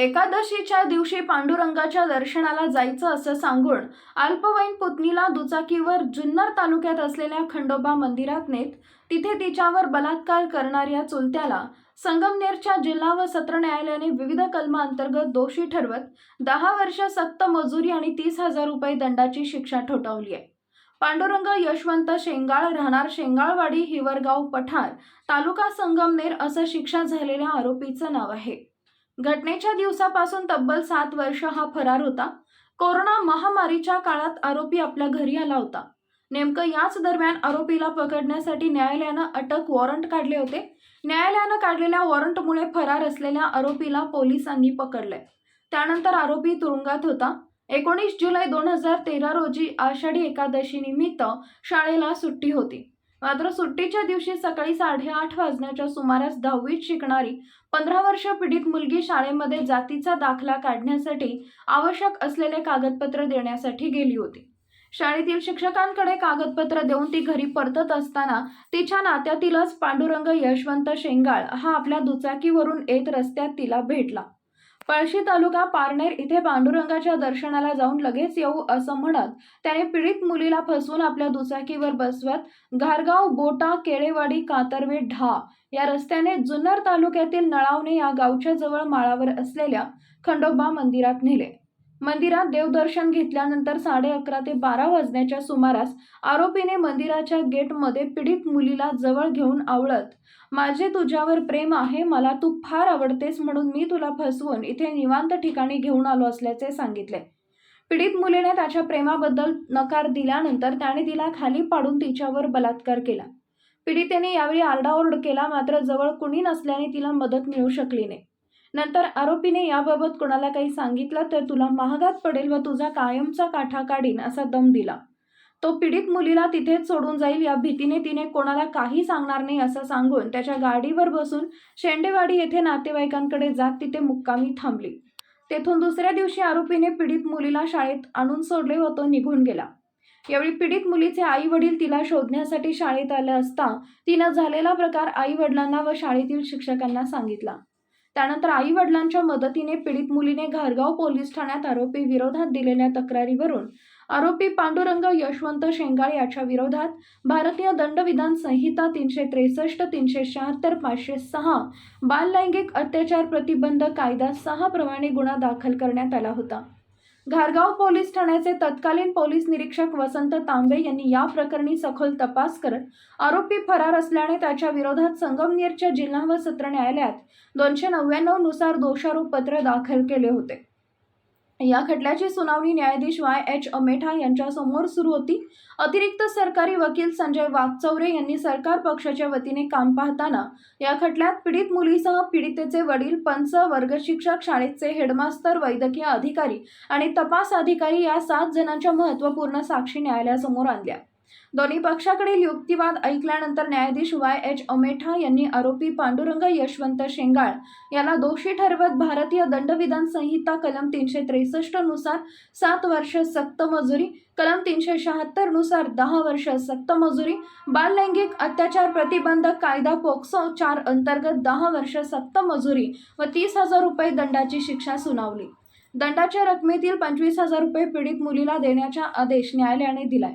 एकादशीच्या दिवशी पांडुरंगाच्या दर्शनाला जायचं असं सांगून अल्पवयीन पुतणीला दुचाकीवर जुन्नर तालुक्यात असलेल्या खंडोबा मंदिरात नेत तिथे तिच्यावर बलात्कार करणाऱ्या चुलत्याला संगमनेरच्या जिल्हा व सत्र न्यायालयाने विविध कलमांतर्गत दोषी ठरवत दहा वर्ष सक्त मजुरी आणि तीस हजार रुपये दंडाची शिक्षा ठोठावली आहे. पांडुरंग यशवंत शेंगाळ राहणार शेंगाळवाडी हिवरगाव पठार तालुका संगमनेर असं शिक्षा झालेल्या आरोपीचं नाव आहे. घटनेच्या दिवसापासून तब्बल सात वर्ष हा फरार होता. कोरोना महामारीच्या काळात आरोपी आपल्या घरी आला होता. नेमकं याच दरम्यान आरोपीला पकडण्यासाठी न्यायालयानं अटक वॉरंट काढले होते. न्यायालयानं काढलेल्या वॉरंटमुळे फरार असलेल्या आरोपीला पोलिसांनी पकडले त्यानंतर आरोपी तुरुंगात होता. एकोणीस जुलै दोन हजार तेरा रोजी आषाढी एकादशी निमित्त शाळेला सुट्टी होती. मात्र सुट्टीच्या दिवशी सकाळी साडेआठ वाजण्याच्या सुमारास दहावीत शिकणारी पंधरा वर्ष पीडित मुलगी शाळेमध्ये जातीचा दाखला काढण्यासाठी आवश्यक असलेले कागदपत्र देण्यासाठी गेली होती. शाळेतील शिक्षकांकडे कागदपत्र देऊन ती घरी परतत असताना तिच्या नात्यातीलच पांडुरंग यशवंत शेंगाळ हा आपल्या दुचाकीवरून येत रस्त्यात तिला भेटला. पळशी तालुका पारनेर इथे पांडुरंगाच्या दर्शनाला जाऊन लगेच येऊ असं म्हणत त्याने पीडित मुलीला फसवून आपल्या दुचाकीवर बसवत घारगाव बोटा केळेवाडी कातरवे ढा या रस्त्याने जुन्नर तालुक्यातील नळावणे या गावच्या जवळ माळावर असलेल्या खंडोबा मंदिरात नेले. मंदिरात देवदर्शन घेतल्यानंतर साडे अकरा ते बारा वाजण्याच्या सुमारास आरोपीने मंदिराच्या गेटमध्ये पीडित मुलीला जवळ घेऊन आवळत माझे तुझ्यावर प्रेम आहे मला तू फार आवडतेस म्हणून मी तुला फसवून इथे निवांत ठिकाणी घेऊन आलो असल्याचे सांगितले. पीडित मुलीने त्याच्या प्रेमाबद्दल नकार दिल्यानंतर त्याने तिला खाली पाडून तिच्यावर बलात्कार केला. पीडितेने यावेळी आरडाओरड केला मात्र जवळ कुणी नसल्याने तिला मदत मिळू शकली नाही. नंतर आरोपीने याबाबत कोणाला काही सांगितलं तर तुला महागात पडेल व तुझा कायमचा काठा काढीन असा दम दिला. तो पीडित मुलीला तिथेच सोडून जाईल या भीतीने तिने कोणाला काही सांगणार नाही असं सांगून त्याच्या गाडीवर बसून शेंडेवाडी येथे नातेवाईकांकडे जात तिथे मुक्कामी थांबली. तेथून दुसऱ्या दिवशी आरोपीने पीडित मुलीला शाळेत आणून सोडले व तो निघून गेला. यावेळी पीडित मुलीचे आई वडील तिला शोधण्यासाठी शाळेत आले असता तिनं झालेला प्रकार आई वडिलांना व शाळेतील शिक्षकांना सांगितला. त्यानंतर आई वडिलांच्या मदतीने पीडित मुलीने घारगाव पोलीस ठाण्यात आरोपी विरोधात दिलेल्या तक्रारीवरून आरोपी पांडुरंग यशवंत शेंगाळ याच्या विरोधात भारतीय दंडविधान संहिता तीनशे त्रेसष्ट तीनशे शहात्तर पाचशे सहा बाल लैंगिक अत्याचार प्रतिबंध कायदा सहा प्रमाणे गुन्हा दाखल करण्यात आला होता. घारगाव पोलीस ठाण्याचे तत्कालीन पोलीस निरीक्षक वसंत तांबे यांनी या प्रकरणी सखोल तपास करत आरोपी फरार असल्याने त्याच्या विरोधात संगमनेरच्या जिल्हा व सत्र न्यायालयात दोनशे नव्याण्णवनुसार दोषारोप पत्र दाखल केले होते. या खटल्याची सुनावणी न्यायाधीश वाय एच अमेठा यांच्यासमोर सुरू होती. अतिरिक्त सरकारी वकील संजय वागचौरे यांनी सरकार पक्षाच्या वतीने काम पाहताना या खटल्यात पीडित मुलीसह पीडितेचे वडील पंच वर्गशिक्षक शाळेचे हेडमास्तर वैद्यकीय अधिकारी आणि तपास अधिकारी या सात जणांच्या महत्त्वपूर्ण साक्षी न्यायालयासमोर आणल्या. दोन्ही पक्षाकडील युक्तिवाद ऐकल्यानंतर न्यायाधीश वाय एच अमेठा यांनी आरोपी पांडुरंग यशवंत शेंगाळ याला दोषी ठरवत भारतीय दंडविधान संहिता कलम तीनशे त्रेसष्टनुसार सात वर्ष सक्त मजुरी कलम तीनशे शहात्तरनुसार दहा वर्ष सक्त मजुरी बाल लैंगिक अत्याचार प्रतिबंधक कायदा पोक्सो चार अंतर्गत दहा वर्ष सक्त मजुरी व तीस हजार रुपये दंडाची शिक्षा सुनावली. दंडाच्या रकमेतील पंचवीस हजार रुपये पीडित मुलीला देण्याचा आदेश न्यायालयाने दिलाय.